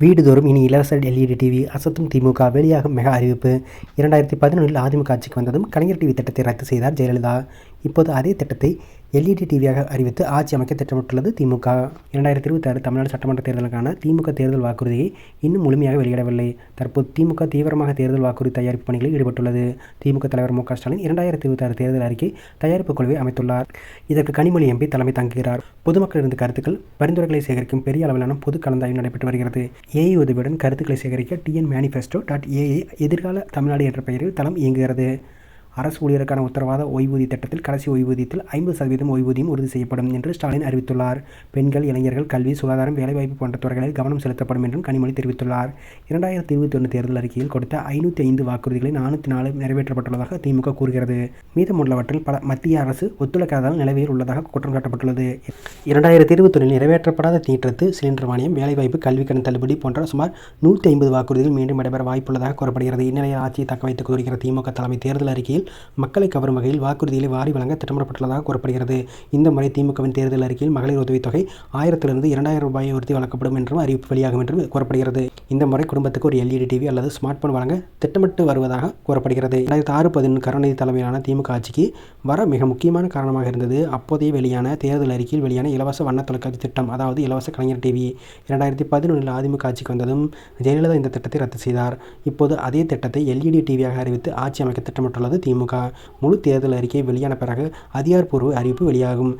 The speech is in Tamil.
வீடுதோறும் இனி இலவச எல்இடி டிவி அசத்தும் திமுக வெளியாகும் மெகா அறிவிப்பு. இரண்டாயிரத்தி பதினொன்றில் அதிமுக ஆட்சிக்கு வந்ததும் கலைஞர் டிவி திட்டத்தை ரத்து செய்தார் ஜெயலலிதா. இப்போது அதே திட்டத்தை எல்இடி டிவியாக அறிவித்து ஆட்சி அமைக்க திட்டமிட்டுள்ளது திமுக. இரண்டாயிரத்தி இருபத்தாறு தமிழ்நாடு சட்டமன்ற தேர்தலுக்கான திமுக தேர்தல் வாக்குறுதியை இன்னும் முழுமையாக வெளியிடவில்லை. தற்போது திமுக தீவிரமாக தேர்தல் வாக்குறுதி தயாரிப்பு பணிகளில் ஈடுபட்டுள்ளது. திமுக தலைவர் மு க ஸ்டாலின் இரண்டாயிரத்தி இருபத்தாறு தேர்தல் அறிக்கை தயாரிப்பு குழுவை அமைத்துள்ளார். இதற்கு கனிமொழி எம்பி தலைமை தாங்குகிறார். பொதுமக்களிருந்து கருத்துக்கள் பரிந்துரைகளை சேகரிக்கும் பெரிய அளவிலான பொது கலந்தாய்வு நடைபெற்று வருகிறது. ஏஐ உதவியுடன் கருத்துக்களை சேகரிக்க டிஎன் மேனிஃபெஸ்டோ டாட் ஏஐ எதிர்கால தமிழ்நாடு என்ற பெயரில் தளம் இயங்குகிறது. அரசு ஊழியருக்கான உத்தரவாத ஓய்வூதிய திட்டத்தில் கடைசி ஓய்வூதியத்தில் ஐம்பது சதவீதம் ஓய்வூதியம் உறுதி செய்யப்படும் என்று ஸ்டாலின் அறிவித்துள்ளார். பெண்கள் இளைஞர்கள் கல்வி சுகாதாரம் வேலைவாய்ப்பு போன்ற துறைகளில் கவனம் செலுத்தப்படும் என்றும் கனிமொழி தெரிவித்துள்ளார். இரண்டாயிரத்தி இருபத்தி ஒன்று தேர்தல் அறிக்கையில் கொடுத்த ஐநூற்றி ஐந்து வாக்குறுதிகளை நானூற்றி நாலு நிறைவேற்றப்பட்டுள்ளதாக திமுக கூறுகிறது. மீதமுள்ளவற்றில் பல மத்திய அரசு ஒத்துழைக்காததால் நிலவையில் உள்ளதாக குற்றம் சாட்டப்பட்டுள்ளது. இரண்டாயிரத்தி இருபத்தொன்னில் நிறைவேற்றப்படாத தீற்றத்து சிலிண்டர் மானியம் வேலைவாய்ப்பு கல்வி கடன் தள்ளுபடி போன்ற சுமார் நூற்றி ஐம்பது வாக்குறுதிகள் மீண்டும் நடைபெற வாய்ப்புள்ளதாக கூறப்படுகிறது. இந்நிலையில் ஆட்சியை தக்க வைத்துக் கொள்கிற திமுக தலைமை தேர்தல் அறிக்கையில் மக்களை கவரும் வகையில் வாக்குறுதிகளை வாரி வழங்க திட்டமிடப்பட்டுள்ளதாக கூறப்படுகிறது. இந்த முறை திமுகவின் தேர்தல் அறிக்கையில் மகளிர் உதவித்தொகை ஆயிரத்திலிருந்து இரண்டாயிரம் ரூபாயை உறுதி வழங்கப்படும் என்றும் அறிவிப்பு வெளியாகும் என்றும் கூறப்படுகிறது. இந்த முறை குடும்பத்துக்கு ஒரு எல்இடி டிவி அல்லது ஸ்மார்ட் போன் வழங்க திட்டமிட்டு வருவதாக கூறப்படுகிறது. இரண்டாயிரத்தி ஆறு பதினொன்று கருணாநிதி தலைமையிலான திமுக ஆட்சிக்கு வர மிக முக்கியமான காரணமாக இருந்தது. அப்போதைய வெளியான தேர்தல் அறிக்கையில் வெளியான இலவச வண்ண தொலைக்காட்சி திட்டம் அதாவது இலவச கலைஞர் டிவி இரண்டாயிரத்தி பதினொன்றில் அதிமுக ஆட்சிக்கு வந்ததும் ஜெயலலிதா இந்த திட்டத்தை ரத்து செய்தார். இப்போது அதே திட்டத்தை எல்இடி டிவியாக அறிவித்து ஆட்சி அமைக்க திட்டமிட்டுள்ளது திமுக. முழு தேர்தல் அறிக்கை வெளியான பிறகு அதிகாரப்பூர்வ அறிவிப்பு வெளியாகும்.